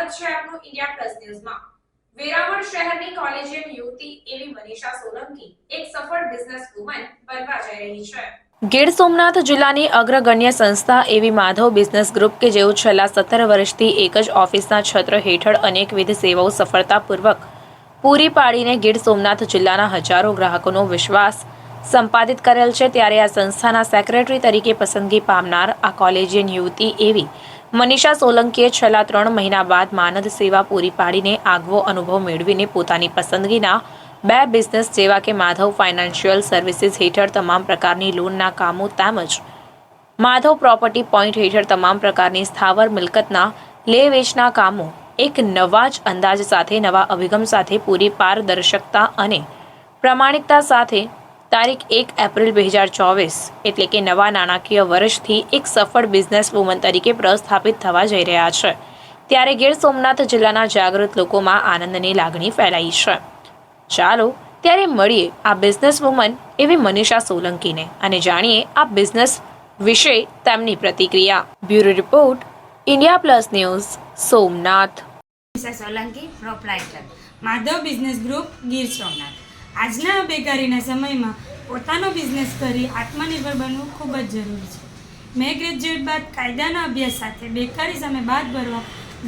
આપનું India plus ન્યૂઝમાં વેરાવળ શહેરની કોલેજિયમ યુવતી એવી મનીષા સોલંકી એક સફળ બિઝનેસ વુમન બનવા જઈ રહી છે. ગીર સોમનાથ જિલ્લાની અગ્રગણ્ય સંસ્થા એવી માધવ બિઝનેસ ગ્રુપ કે જેઓ છેલ્લા સત્તર વર્ષથી એક જ ઓફિસના છત્ર હેઠળ અનેકવિધ સેવાઓ સફળતાપૂર્વક પૂરી પાડીને ગીર સોમનાથ જિલ્લાના હજારો ગ્રાહકોનો વિશ્વાસ સંપાદિત કરેલ છે. ત્યારે આ સંસ્થાના સેક્રેટરી તરીકે પસંદગી પામનાર આ કોલેજિયન યુવતી એવી મનીષા સોલંકીએ છેલ્લા ત્રણ મહિના બાદ માનદ સેવા પૂરી પાડીને આગવો અનુભવ મેળવીને પોતાની પસંદગીના બે બિઝનેસ જેવા કે માધવ ફાઇનાન્શિયલ સર્વિસીસ હેઠળ તમામ પ્રકારની લોનના કામો તેમજ માધવ પ્રોપર્ટી પોઈન્ટ હેઠળ તમામ પ્રકારની સ્થાવર મિલકતના લે વેચના કામો એક નવા જ અંદાજ સાથે, નવા અભિગમ સાથે પૂરી પારદર્શકતા અને પ્રામાણિકતા સાથે તારીખ એક એપ્રિલ બે હજાર ચોવીસ, એટલે કે નવા નાણાકીય વર્ષથી એક સફળ બિઝનેસ વુમન તરીકે પ્રસ્થાપિત થવા જઈ રહ્યા છે. ત્યારે ગીર સોમનાથ જિલ્લાના જાગૃત લોકોમાં આનંદની લાગણી ફેલાઈ છે. ચાલો ત્યારે મળીએ આ બિઝનેસ વુમન એવી મનીષા સોલંકીને અને જાણીએ આ બિઝનેસ વિશે તેમની પ્રતિક્રિયા. Bureau report, India plus news, Somnath. Solanki proprietor Madhav business group, Gir Somnath. આજના બેકારીના સમયમાં પોતાનો બિઝનેસ કરી આત્મનિર્ભર બનવું ખૂબ જ જરૂરી છે. મેં ગ્રેજ્યુએટ બાદ કાયદાના અભ્યાસ સાથે બેકારી સામે બાદ ભરવા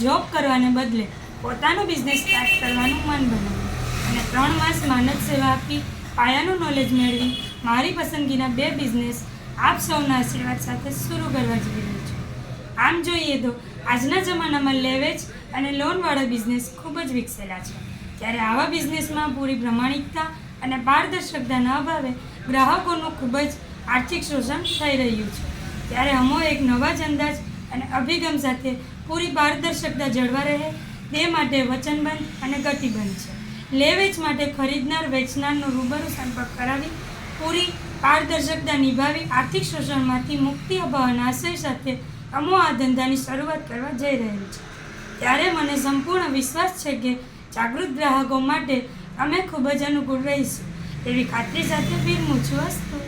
જોબ કરવાને બદલે પોતાનો બિઝનેસ સ્ટાર્ટ કરવાનું મન બનાવ્યું અને ત્રણ માસ માનદ સેવા આપી, પાયાનું નોલેજ મેળવી, મારી પસંદગીના બે બિઝનેસ આપ સૌના આશીર્વાદ સાથે શરૂ કરવા જઈ રહી છું. આમ જોઈએ તો આજના જમાનામાં લેવેજ અને લોનવાળા બિઝનેસ ખૂબ જ વિકસેલા છે. ત્યારે આવા બિઝનેસમાં પૂરી પ્રમાણિકતા અને પારદર્શકતાના અભાવે ગ્રાહકોનું ખૂબ જ આર્થિક શોષણ થઈ રહ્યું છે. ત્યારે અમો એક નવા જ અંદાજ અને અભિગમ સાથે પૂરી પારદર્શકતા જળવા રહે, તે માટે વચનબંધ અને કટિબંધ છે. લે વેચ માટે ખરીદનાર, વેચનારનો રૂબરૂ સંપર્ક કરાવી, પૂરી પારદર્શકતા નિભાવી, આર્થિક શોષણમાંથી મુક્તિ અપાવવાના આશય સાથે અમો આ ધંધાની શરૂઆત કરવા જઈ રહ્યું છે. ત્યારે મને સંપૂર્ણ વિશ્વાસ છે કે જાગૃત ગ્રાહકો માટે અમે ખૂબ જ અનુકૂળ રહીશું. એવી ખાતરી સાથે ફિરમું છું અસ્તુ.